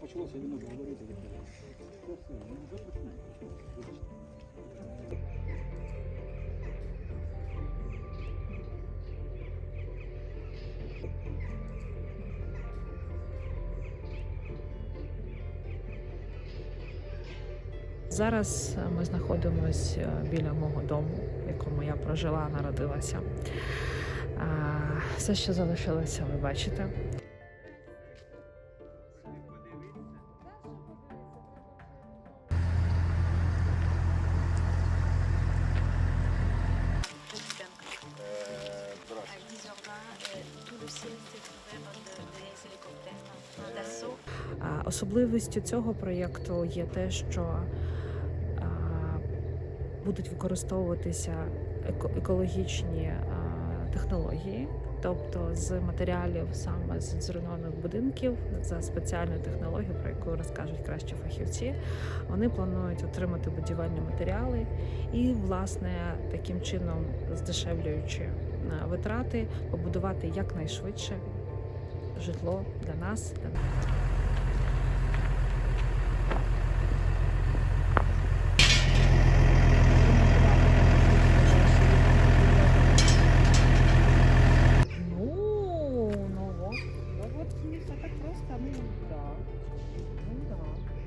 почалося, він може говорити. Зараз е, ми знаходимося біля мого дому, в якому я прожила, народилася. Все, що залишилося, ви бачите. Особливістю цього проєкту є те, що будуть використовуватися еко- екологічні технології, тобто з матеріалів саме з зруйнованих будинків за спеціальною технологією, про яку розкажуть кращі фахівці. Вони планують отримати будівельні матеріали і, власне, таким чином, здешевлюючи витрати, побудувати якнайшвидше житло для нас, для Só tá também, não dá, Não dá.